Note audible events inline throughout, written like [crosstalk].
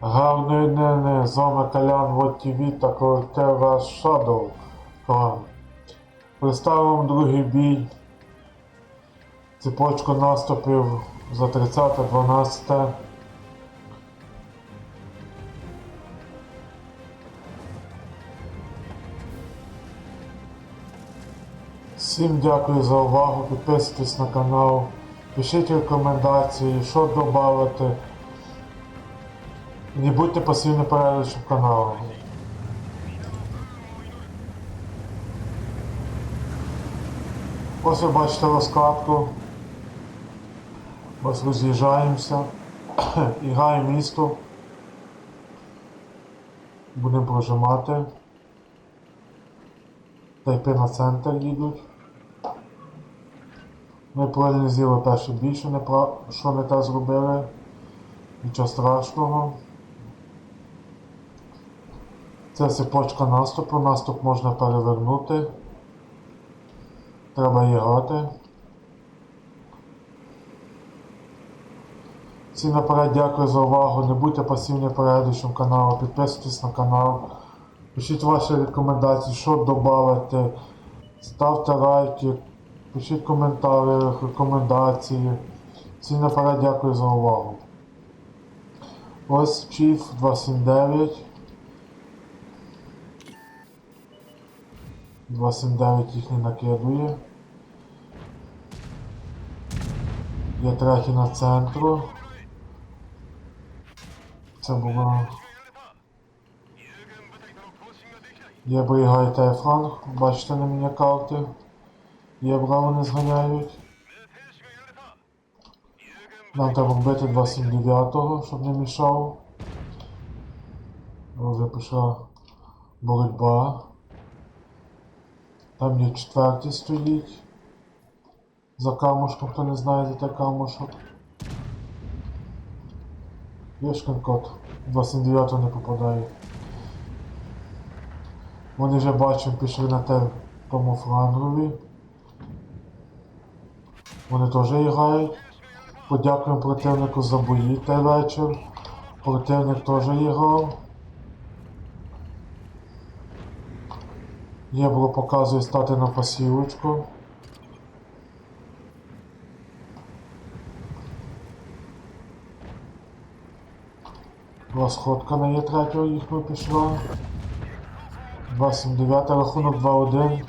Гарної днини, з вами Калян Вот ТВ та ваш Shadow вам другий бій. Цепочку наступів за 30-12. Всім дякую за увагу, підписуйтесь на канал, пишіть рекомендації, що додати. Не будьте пасивним переглядачем каналу. Ось ви бачите розкладку. Ось роз'їжджаємося. [coughs] І грає місто. Будемо прожимати. Тайпи на центр їдуть. Ми проаналізували бій, що не, пра- що не те зробили. Нічого страшного. Це цепочка наступу. Наступ можна перевернути. Треба іграти. Всім наперед дякую за увагу. Не будьте пасивні переглядачем каналу, підписуйтесь на канал. Пишіть ваші рекомендації, що додати. Ставте лайки, пишіть коментарі, рекомендації. Всім наперед дякую за увагу. Ось Chief 279. 279 їх не накидує. Є третій на центру. Це було. Є бригай та фланг, бачите на мене карти. Є браво не зганяють. Нам треба вбити 279-го, щоб не мішав. Вже пішла боротьба. Там є четвертий стоїть. За камушком, хто не знає, де те камушок. Вишкин кот. 29 не попадає. Вони вже бачимо, пішли на те тому флангові. Вони теж грають. Подякуємо противнику за бої той вечір. Противник теж грав. Є було показує стати на посілочку. Розходка на є третього їхнього пішла. 279 рахунок 2-1.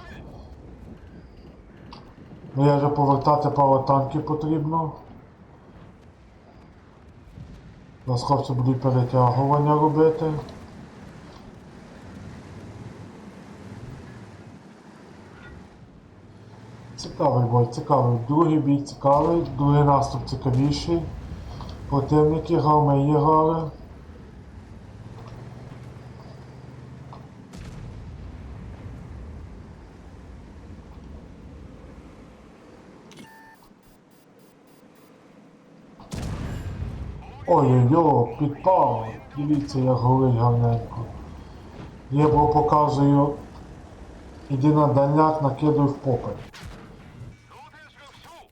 Ну я вже повертати пару танків потрібно. Зараз хлопці будуть перетягування робити. Цікавий бой, цікавий. Другий бій цікавий, другий наступ цікавіший. Противники її грали. Ой-ой-ой, підпав. Дивіться, як горить гарненько. Я бо показую. Іди на дальняк, накидую в попель.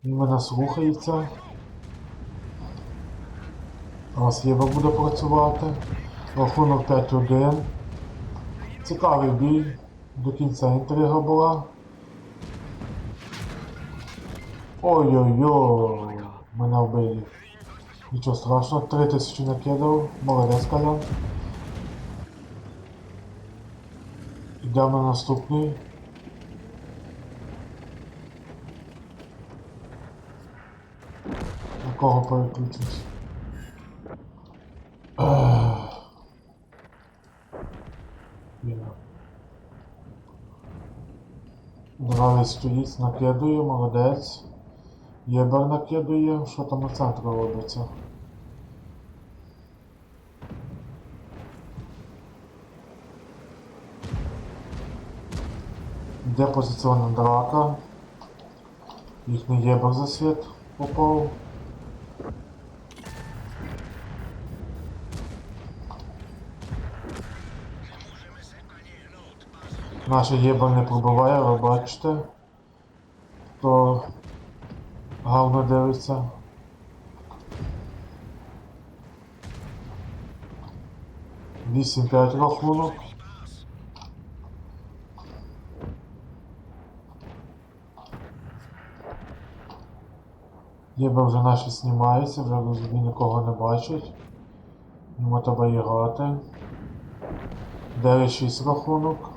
Він мене слухається. Зараз Єва буде працювати. Рахунок 5-1. Цікавий бій. До кінця інтрига була. Ой-ой-ой, мене вбили. Нічого страшного, 3000 накидав, молодець Калян. Йдемо на наступний. Кого переключимось? Ех. Стоїть, накидує, молодець. Єбер накидує, що там на центрі робиться. Де позиціонна драка? Їхній єбер засвіт попав. Наш єбер не пробиває, ви бачите. То гарно дивиться. 8-5 рахунок. Ніби вже наші знімаються, вже розумію, нікого не бачать. Йому треба грати. 9-6 рахунок.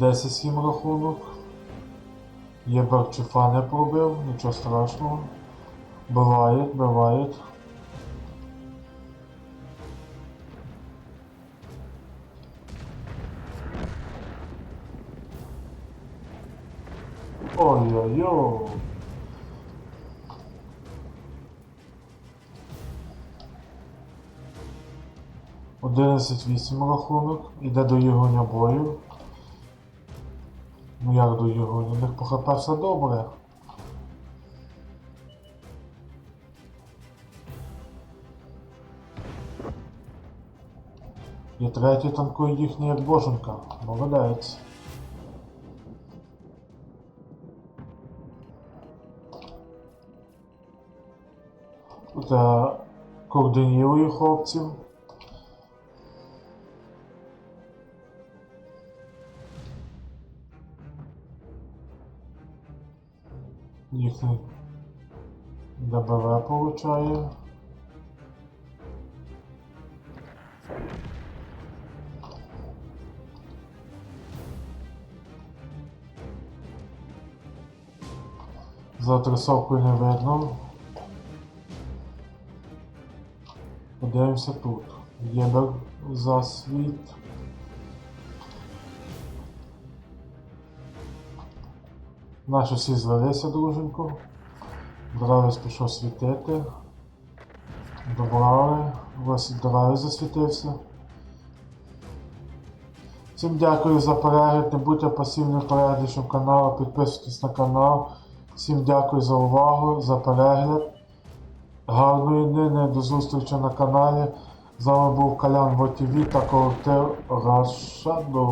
Десять сім рахунок. Єбер чифа не пробив, нічого страшного. Буває, буває. Ой-ой-ой. Одинадцять вісім рахунок. Іде до Єгоня бою. Ну як до них по ХП все добре. І третій танкує їхній як боженка. Молодець. Тут я координую хлопців. Їхній ДБВ получає. За трисовкою не видно. Подивимося тут. Єбер за Наші всі звелися друженько. Дравець пішов світити. Добрали. Ось Дравець засвітився. Всім дякую за перегляд. Не будьте пасивним переглядачем каналу, підписуйтесь на канал. Всім дякую за увагу, за перегляд. Гарної днини, до зустрічі на каналі. З вами був Калян ВТВ та колектив Рашаду.